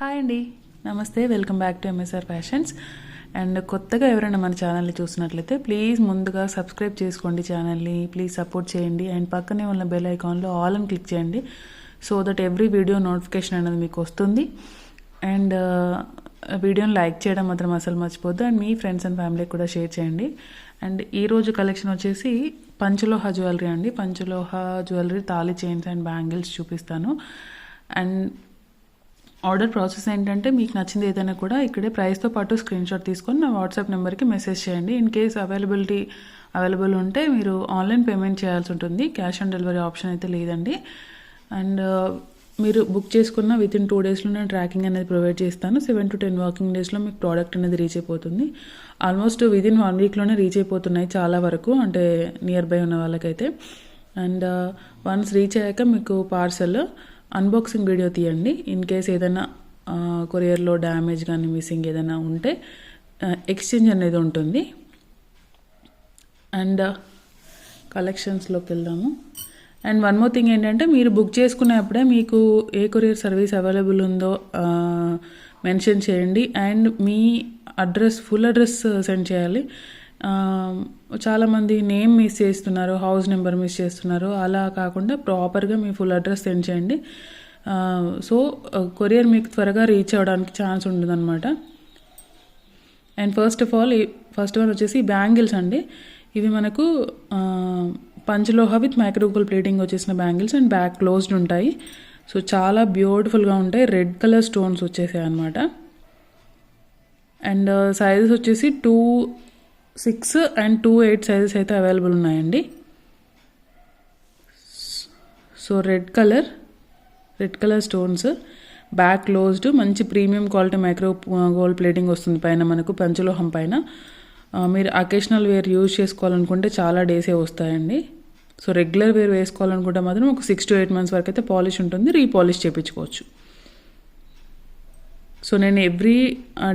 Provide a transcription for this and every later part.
Hi అండి. నమస్తే. Welcome back to MSR fashions and కొత్తగా ఎవరైనా మన ఛానల్ని చూసినట్లయితే ప్లీజ్ ముందుగా సబ్స్క్రైబ్ చేసుకోండి ఛానల్ని. ప్లీజ్ సపోర్ట్ చేయండి. అండ్ పక్కనే ఉన్న బెల్ ఐకాన్లో ఆల్ అని క్లిక్ చేయండి so that every video notification అనేది మీకు వస్తుంది. అండ్ వీడియోని లైక్ చేయడం మాత్రం అసలు మర్చిపోద్దు. అండ్ మీ ఫ్రెండ్స్ అండ్ ఫ్యామిలీకి కూడా షేర్ చేయండి. అండ్ ఈరోజు కలెక్షన్ వచ్చేసి పంచలోహ జ్యువెలరీ అండి. పంచలోహ జ్యువెలరీ తాళి చైన్స్ అండ్ బ్యాంగిల్స్ చూపిస్తాను. అండ్ ఆర్డర్ ప్రాసెస్ ఏంటంటే మీకు నచ్చింది ఏదైనా కూడా ఇక్కడే ప్రైస్తో పాటు స్క్రీన్ షాట్ తీసుకొని నా వాట్సాప్ నెంబర్కి మెసేజ్ చేయండి. ఇన్ కేస్ అవైలబిలిటీ అవైలబుల్ ఉంటే మీరు ఆన్లైన్ పేమెంట్ చేయాల్సి ఉంటుంది. క్యాష్ ఆన్ డెలివరీ ఆప్షన్ అయితే లేదండి. అండ్ uh, మీరు బుక్ చేసుకున్న విత్ ఇన్ టూ డేస్లో నేను ట్రాకింగ్ అనేది ప్రొవైడ్ చేస్తాను. సెవెన్ టు టెన్ వర్కింగ్ డేస్లో మీకు ప్రోడక్ట్ అనేది రీచ్ అయిపోతుంది. ఆల్మోస్ట్ విత్ ఇన్ వన్ వీక్లోనే రీచ్ అయిపోతున్నాయి చాలా వరకు అంటే నియర్ బై ఉన్న వాళ్ళకైతే. అండ్ వన్స్ రీచ్ అయ్యాక మీకు పార్సల్ అన్బాక్సింగ్ వీడియో తీయండి. ఇన్ కేస్ ఏదైనా కొరియర్లో డ్యామేజ్ కానీ మిస్సింగ్ ఏదైనా ఉంటే ఎక్స్చేంజ్ అనేది ఉంటుంది. అండ్ కలెక్షన్స్లోకి uh, వెళ్దాము. అండ్ వన్ మోర్ థింగ్ ఏంటంటే మీరు బుక్ చేసుకునేప్పుడే మీకు ఏ కొరియర్ సర్వీస్ అవైలబుల్ ఉందో మెన్షన్ చేయండి. అండ్ మీ అడ్రస్ ఫుల్ అడ్రస్ సెండ్ చేయాలి. చాలామంది నేమ్ మిస్ చేస్తున్నారు హౌస్ నెంబర్ మిస్ చేస్తున్నారు. అలా కాకుండా ప్రాపర్గా మీ ఫుల్ అడ్రస్ సెండ్ చేయండి. సో కొరియర్ మీకు త్వరగా రీచ్ అవ్వడానికి ఛాన్స్ ఉంటుందన్నమాట. And first of all first one వచ్చేసి బ్యాంగిల్స్ అండి. ఇవి మనకు పంచలోహ విత్ మైక్రోగోల్ ప్లేటింగ్ వచ్చేసిన బ్యాంగిల్స్ అండ్ బ్యాక్ క్లోజ్డ్ ఉంటాయి. సో చాలా బ్యూటిఫుల్గా ఉంటాయి. రెడ్ కలర్ స్టోన్స్ వచ్చేసాయి అనమాట అండ్ సైజెస్ వచ్చేసి two six and two eight sizes అయితే అవైలబుల్ ఉన్నాయండి. So red colour red colour stones back closed మంచి premium quality micro gold plating వస్తుంది పైన మనకు పంచలోహం పైన. మీరు అకేషనల్ వేర్ యూజ్ చేసుకోవాలనుకుంటే చాలా డేసే వస్తాయండి. సో రెగ్యులర్ వేర్ వేసుకోవాలనుకుంటే మాత్రం ఒక సిక్స్ టు ఎయిట్ మంత్స్ వరకు అయితే పాలిష్ ఉంటుంది రీపాలిష్ చేయించుకోవచ్చు సో నేను ఎవ్రీ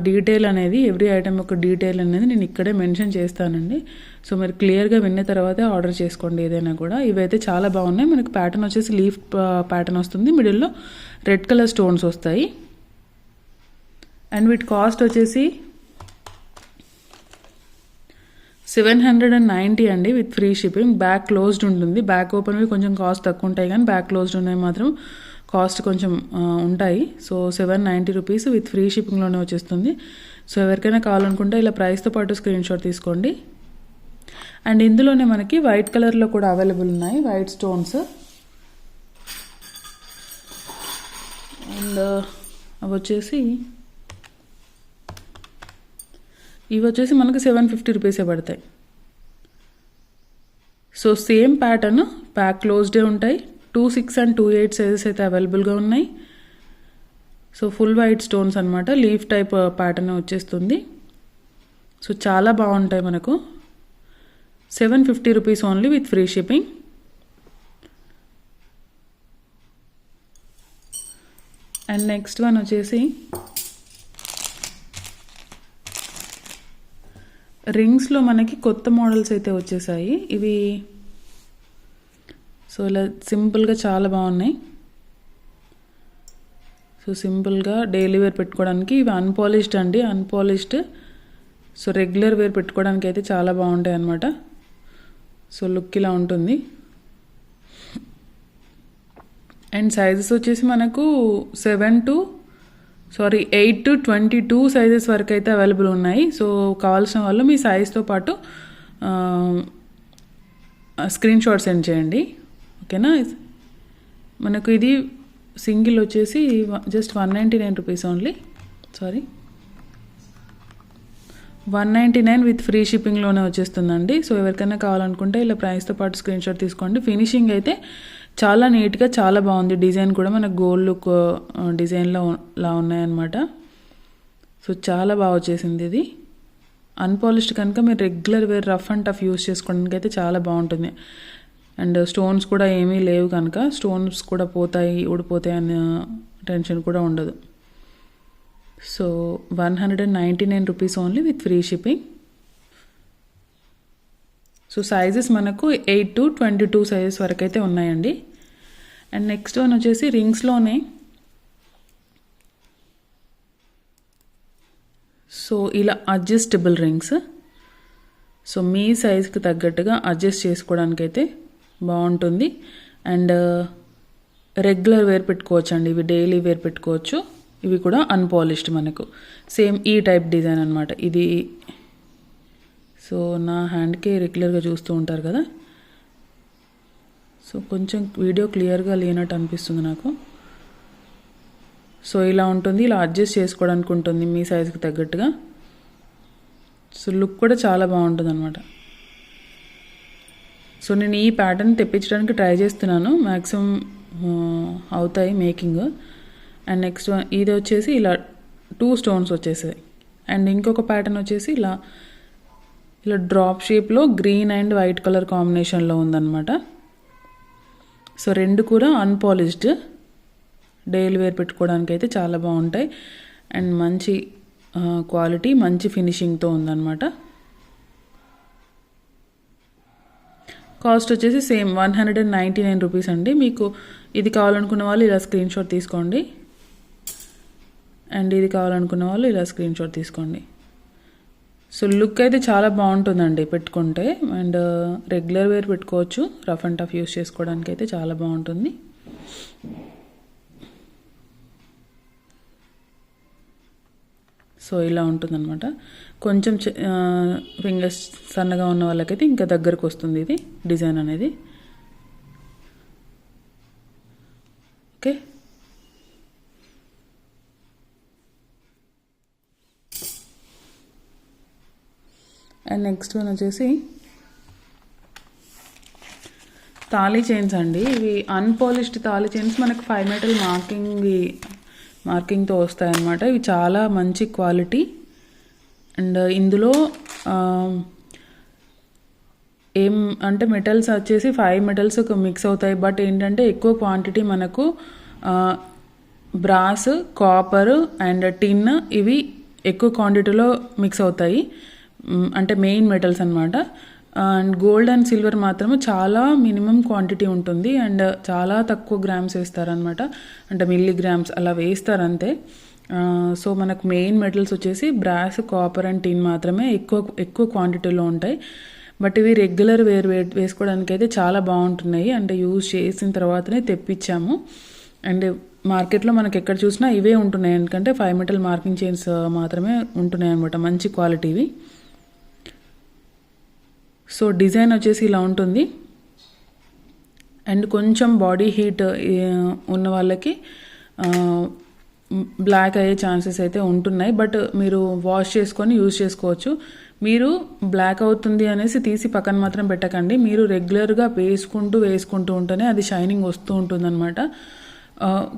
డీటెయిల్ అనేది ఎవ్రీ ఐటమ్ యొక్క డీటెయిల్ అనేది నేను ఇక్కడే మెన్షన్ చేస్తానండి. సో మీరు క్లియర్గా విన్న తర్వాతే ఆర్డర్ చేసుకోండి ఏదైనా కూడా. ఇవైతే చాలా బాగున్నాయి. మనకు ప్యాటర్న్ వచ్చేసి లీఫ్ ప్యాటర్న్ వస్తుంది. మిడిల్లో రెడ్ కలర్ స్టోన్స్ వస్తాయి. అండ్ వీటి కాస్ట్ వచ్చేసి సెవెన్ హండ్రెడ్ అండ్ నైంటీ అండి with free shipping. Back closed ఉంటుంది. బ్యాక్ ఓపెన్వి కొంచెం కాస్ట్ తక్కువ ఉంటాయి కానీ బ్యాక్ క్లోజ్డ్ ఉన్నాయి మాత్రం. కాస్ట్ కొంచెం ఉంటాయి. So seven ninety rupees with free షిప్పింగ్లోనే వచ్చేస్తుంది. సో ఎవరికైనా కావాలనుకుంటే ఇలా ప్రైస్తో పాటు స్క్రీన్ షాట్ తీసుకోండి. అండ్ ఇందులోనే మనకి వైట్ కలర్లో కూడా అవైలబుల్ ఉన్నాయి వైట్ స్టోన్స్. అండ్ అవి వచ్చేసి ఇవి వచ్చేసి మనకు సెవెన్ ఫిఫ్టీ రూపీసే పడతాయి. సో సేమ్ ప్యాటర్న్ ప్యాక్ క్లోజ్డే ఉంటాయి. Two six and two eight sizes అయితే అవైలబుల్గా ఉన్నాయి. సో ఫుల్ వైట్ స్టోన్స్ అనమాట లీఫ్ టైప్ ప్యాటర్న్ వచ్చేస్తుంది. సో చాలా బాగుంటాయి మనకు. Seven fifty rupees only with free shipping and next one వచ్చేసి రింగ్స్లో మనకి కొత్త మోడల్స్ అయితే వచ్చేసాయి. ఇవి సో ఇలా సింపుల్గా చాలా బాగున్నాయి. సో సింపుల్గా డైలీ వేర్ పెట్టుకోవడానికి ఇవి అన్పాలిష్డ్ అండి. అన్పాలిష్డ్ సో రెగ్యులర్ వేర్ పెట్టుకోవడానికి అయితే చాలా బాగుంటాయి అన్నమాట. సో లుక్ ఇలా ఉంటుంది. అండ్ సైజెస్ వచ్చేసి మనకు seven to sorry eight to twenty two sizes వరకు అయితే అవైలబుల్ ఉన్నాయి. సో కావాల్సిన వాళ్ళు మీ సైజ్తో పాటు స్క్రీన్ షాట్ సెండ్ చేయండి. ఓకేనా? మనకు ఇది సింగిల్ వచ్చేసి just one ninety nine rupees only. Sorry. One ninety nine with free షిప్పింగ్లోనే వచ్చేస్తుందండి. సో ఎవరికైనా కావాలనుకుంటే ఇలా ప్రైస్తో పాటు స్క్రీన్ షాట్ తీసుకోండి. ఫినిషింగ్ అయితే చాలా నీట్గా చాలా బాగుంది. డిజైన్ కూడా మనకు గోల్డ్ లుక్ డిజైన్లో లా ఉన్నాయన్నమాట. సో చాలా బాగా వచ్చేసింది ఇది. అన్పాలిష్డ్ కనుక మీరు regular wear rough and tough use చేసుకోవడానికి అయితే చాలా బాగుంటుంది. అండ్ స్టోన్స్ కూడా ఏమీ లేవు కనుక స్టోన్స్ కూడా పోతాయి ఊడిపోతాయి అన్న టెన్షన్ కూడా ఉండదు. So one hundred and ninety nine rupees only with free shipping. So sizes మనకు eight to twenty two sizes వరకు అయితే ఉన్నాయండి. అండ్ నెక్స్ట్ వన్ వచ్చేసి రింగ్స్లోనే. సో ఇలా అడ్జస్టబుల్ రింగ్స్. సో మీ సైజ్కి తగ్గట్టుగా అడ్జస్ట్ చేసుకోవడానికైతే బాగుంటుంది. అండ్ uh, రెగ్యులర్ వేర్ పెట్టుకోవచ్చు అండి ఇవి డైలీ వేర్ పెట్టుకోవచ్చు. ఇవి కూడా అన్పాలిష్డ్ మనకు. సేమ్ ఈ టైప్ డిజైన్ అనమాట ఇది సో నా హ్యాండ్కి రెగ్యులర్గా చూస్తూ ఉంటారు కదా. సో కొంచెం వీడియో క్లియర్గా లేనట్టు అనిపిస్తుంది నాకు. సో ఇలా ఉంటుంది. ఇలా అడ్జస్ట్ చేసుకోవడానికి ఉంటుంది మీ సైజుకి తగ్గట్టుగా. సో లుక్ కూడా చాలా బాగుంటుంది అనమాట సో నేను ఈ ప్యాటర్న్ తెప్పించడానికి ట్రై చేస్తున్నాను. మ్యాక్సిమం అవుతాయి మేకింగ్ అండ్ నెక్స్ట్ ఇది వచ్చేసి ఇలా టూ స్టోన్స్ వచ్చేసాయి. అండ్ ఇంకొక ప్యాటర్న్ వచ్చేసి ఇలా ఇలా డ్రాప్ షేప్లో గ్రీన్ అండ్ వైట్ కలర్ కాంబినేషన్లో ఉందన్నమాట. సో రెండు కూడా అన్పాలిష్డ్ డైలీ వేర్ పెట్టుకోవడానికి అయితే చాలా బాగుంటాయి. అండ్ మంచి క్వాలిటీ మంచి ఫినిషింగ్తో ఉందన్నమాట. కాస్ట్ వచ్చేసి same one hundred and ninety nine rupees అండి. మీకు ఇది కావాలనుకున్న వాళ్ళు ఇలా స్క్రీన్ షాట్ తీసుకోండి. అండ్ ఇది కావాలనుకున్న వాళ్ళు ఇలా స్క్రీన్ షాట్ తీసుకోండి. సో లుక్ అయితే చాలా బాగుంటుందండి పెట్టుకుంటే. అండ్ uh, రెగ్యులర్ వేర్ పెట్టుకోవచ్చు. రఫ్ అండ్ టఫ్ యూస్ చేసుకోవడానికి అయితే చాలా బాగుంటుంది. సో ఇలా ఉంటుందన్నమాట. కొంచెం ఫింగర్స్ సన్నగా ఉన్న వాళ్ళకైతే ఇంకా దగ్గరకు వస్తుంది ఇది డిజైన్ అనేది. ఓకే? అండ్ నెక్స్ట్ వన్ వచ్చేసి తాళీ చైన్స్ అండి. ఇవి అన్పాలిష్డ్ తాళీ చైన్స్ మనకు ఫైవ్ మెటల్ మార్కింగ్ మార్కింగ్తో వస్తాయన్నమాట. ఇవి చాలా మంచి క్వాలిటీ. అండ్ ఇందులో ఏం అంటే మెటల్స్ వచ్చేసి ఫైవ్ మెటల్స్ మిక్స్ అవుతాయి. బట్ ఏంటంటే ఎక్కువ క్వాంటిటీ మనకు బ్రాస్ కాపర్ అండ్ టిన్ ఇవి ఎక్కువ క్వాంటిటీలో మిక్స్ అవుతాయి. అంటే మెయిన్ మెటల్స్ అనమాట అండ్ గోల్డ్ అండ్ సిల్వర్ మాత్రమే చాలా మినిమం క్వాంటిటీ ఉంటుంది. అండ్ చాలా తక్కువ గ్రామ్స్ వేస్తారనమాట అంటే మిల్లీ గ్రామ్స్ అలా వేస్తారంతే. సో మనకు మెయిన్ మెటల్స్ వచ్చేసి బ్రాస్ కాపర్ అండ్ టిన్ మాత్రమే ఎక్కువ ఎక్కువ క్వాంటిటీలో ఉంటాయి. బట్ ఇవి రెగ్యులర్ వేర్ వేసుకోవడానికి అయితే చాలా బాగుంటున్నాయి. అంటే యూజ్ చేసిన తర్వాతనే తెప్పించాము. అండ్ మార్కెట్లో మనకి ఎక్కడ చూసినా ఇవే ఉంటున్నాయి. ఎందుకంటే ఫైవ్ మెటల్ మార్కింగ్ చైన్స్ మాత్రమే ఉంటున్నాయి అనమాట మంచి క్వాలిటీవి. సో డిజైన్ వచ్చేసి ఇలా ఉంటుంది. అండ్ కొంచెం బాడీ హీట్ ఉన్న వాళ్ళకి బ్లాక్ అయ్యే ఛాన్సెస్ అయితే ఉంటున్నాయి. బట్ మీరు వాష్ చేసుకొని యూజ్ చేసుకోవచ్చు. మీరు బ్లాక్ అవుతుంది అనేసి తీసి పక్కన మాత్రం పెట్టకండి. మీరు రెగ్యులర్గా వేసుకుంటూ వేసుకుంటూ ఉంటేనే అది షైనింగ్ వస్తూ ఉంటుందన్నమాట.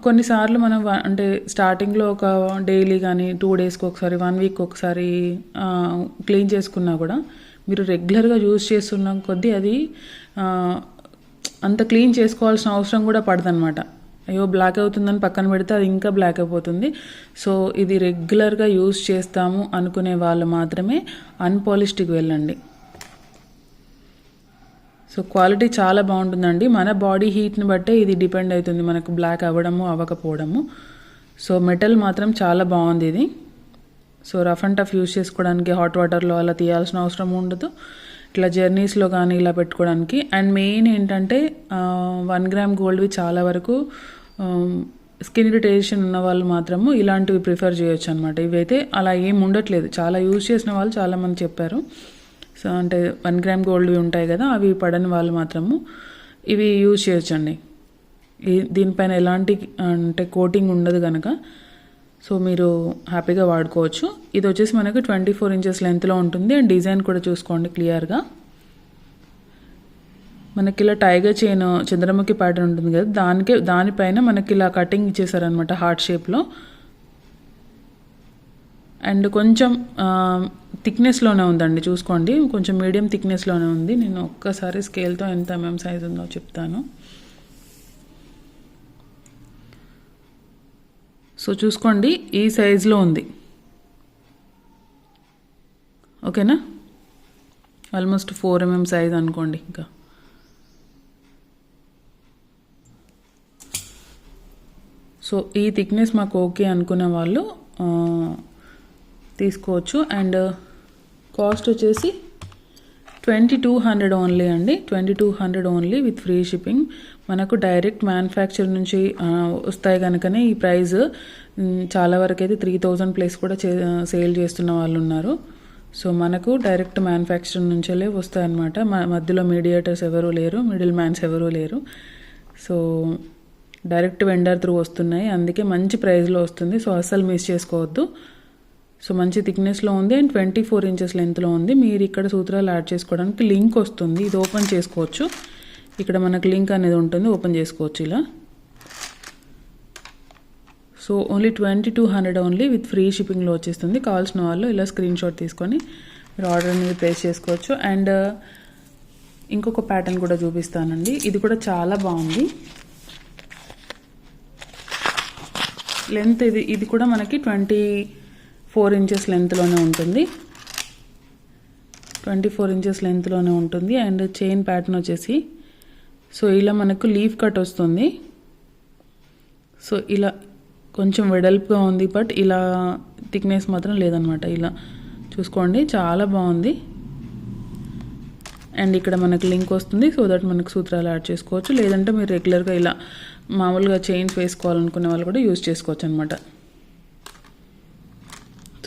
కొన్నిసార్లు మనం అంటే స్టార్టింగ్లో ఒక డైలీ కానీ టూ డేస్కి ఒకసారి వన్ వీక్ ఒకసారి క్లీన్ చేసుకున్నా కూడా మీరు రెగ్యులర్గా యూజ్ చేస్తున్న కొద్దీ అది అంత క్లీన్ చేసుకోవాల్సిన అవసరం కూడా పడదనమాట అయ్యో బ్లాక్ అవుతుందని పక్కన పెడితే అది ఇంకా బ్లాక్ అయిపోతుంది. సో ఇది రెగ్యులర్గా యూజ్ చేస్తాము అనుకునే వాళ్ళు మాత్రమే అన్పాలిష్డ్కి వెళ్ళండి. సో క్వాలిటీ చాలా బాగుంటుందండి. మన బాడీ హీట్ని బట్టే ఇది డిపెండ్ అవుతుంది మనకు బ్లాక్ అవ్వడము అవ్వకపోవడము. సో మెటల్ మాత్రం చాలా బాగుంది ఇది. So rough and tough use చేసుకోవడానికి హాట్ వాటర్లో అలా తీయాల్సిన అవసరం ఉండదు. ఇట్లా జర్నీస్లో కానీ ఇలా పెట్టుకోవడానికి. అండ్ మెయిన్ ఏంటంటే వన్ గ్రామ్ గోల్డ్వి చాలా వరకు స్కిన్ ఇరిటేషన్ ఉన్న వాళ్ళు మాత్రము ఇలాంటివి ప్రిఫర్ చేయొచ్చు అనమాట ఇవైతే అలా ఏం ఉండట్లేదు. చాలా యూజ్ చేసిన వాళ్ళు చాలామంది చెప్పారు. సో అంటే వన్ గ్రామ్ గోల్డ్వి ఉంటాయి కదా అవి పడని వాళ్ళు మాత్రము ఇవి యూజ్ చేయొచ్చండి. దీనిపైన ఎలాంటి అంటే కోటింగ్ ఉండదు కనుక సో మీరు హ్యాపీగా వాడుకోవచ్చు. ఇది వచ్చేసి మనకు ట్వంటీ ఫోర్ ఇంచెస్ లెంత్లో ఉంటుంది. అండ్ డిజైన్ కూడా చూసుకోండి క్లియర్గా. మనకి ఇలా టైగర్ చైన్ చంద్రముఖి ప్యాటర్న్ ఉంటుంది కదా దానికే దానిపైన మనకి ఇలా కటింగ్ ఇచ్చేసారనమాట హార్ట్ షేప్లో. అండ్ కొంచెం థిక్నెస్లోనే ఉందండి చూసుకోండి. కొంచెం మీడియం థిక్నెస్లోనే ఉంది. నేను ఒక్కసారి స్కేల్తో ఎంత ఎంఎం సైజ్ ఉందో చెప్తాను. సో చూసుకోండి ఈ సైజులో ఉంది. ఓకేనా? ఆల్మోస్ట్ ఫోర్ ఎంఎం సైజ్ అనుకోండి ఇంకా. సో ఈ థిక్నెస్ మాకు ఓకే అనుకునే వాళ్ళు తీసుకోవచ్చు. అండ్ కాస్ట్ వచ్చేసి ట్వంటీ టూ హండ్రెడ్ ఓన్లీ అండి. Twenty two hundred only with free shipping మనకు డైరెక్ట్ మ్యానుఫ్యాక్చర్ నుంచి వస్తాయి కనుకనే ఈ ప్రైస్ చాలా వరకు అయితే త్రీ థౌజండ్ ప్లేస్ కూడా చే సేల్ చేస్తున్న వాళ్ళు ఉన్నారు సో మనకు డైరెక్ట్ మ్యానుఫ్యాక్చర్ నుంచెలే వస్తాయన్నమాట. మ మధ్యలో మీడియేటర్స్ ఎవరూ లేరు మిడిల్ మ్యాన్స్ ఎవరూ లేరు. సో డైరెక్ట్ వెండర్ త్రూ వస్తున్నాయి. అందుకే మంచి ప్రైస్లో వస్తుంది. సో అస్సలు మిస్ చేసుకోవద్దు. సో మంచి థిక్నెస్లో ఉంది అండ్ ట్వంటీ ఫోర్ ఇంచెస్ లెంత్లో ఉంది. మీరు ఇక్కడ సూత్రాలు యాడ్ చేసుకోవడానికి లింక్ వస్తుంది. ఇది ఓపెన్ చేసుకోవచ్చు. ఇక్కడ మనకు లింక్ అనేది ఉంటుంది. ఓపెన్ చేసుకోవచ్చు ఇలా. So only twenty two hundred only with free షిప్పింగ్లో వచ్చేస్తుంది. కావాల్సిన వాళ్ళు ఇలా స్క్రీన్ షాట్ తీసుకొని మీరు ఆర్డర్ అనేది ప్లేస్ చేసుకోవచ్చు. అండ్ ఇంకొక ప్యాటర్న్ కూడా చూపిస్తానండి. ఇది కూడా చాలా బాగుంది. లెంత్ ఇది ఇది కూడా మనకి ట్వంటీ ఫోర్ ఇంచెస్ లెంత్లోనే ఉంటుంది. ట్వంటీ ఫోర్ ఇంచెస్ లెంత్లోనే ఉంటుంది. అండ్ చైన్ ప్యాటర్న్ వచ్చేసి సో ఇలా మనకు లీఫ్ కట్ వస్తుంది. సో ఇలా కొంచెం వెడల్పుగా ఉంది బట్ ఇలా థిక్నెస్ మాత్రం లేదనమాట. ఇలా చూసుకోండి చాలా బాగుంది. అండ్ ఇక్కడ మనకు లింక్ వస్తుంది సో దట్ మనకు సూత్రాలు యాడ్ చేసుకోవచ్చు. లేదంటే మీరు రెగ్యులర్గా ఇలా మామూలుగా చైన్స్ వేసుకోవాలనుకునే వాళ్ళు కూడా యూజ్ చేసుకోవచ్చు అనమాట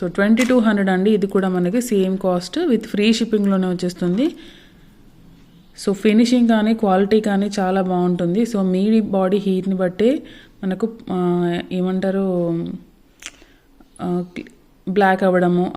సో ట్వంటీ టూ హండ్రెడ్ అండి. ఇది కూడా మనకి సేమ్ కాస్ట్ విత్ ఫ్రీ షిప్పింగ్లోనే వచ్చేస్తుంది. సో ఫినిషింగ్ కానీ క్వాలిటీ కానీ చాలా బాగుంటుంది. సో మీ బాడీ హీట్ని బట్టి మనకు ఏమంటారు బ్లాక్ అవ్వడము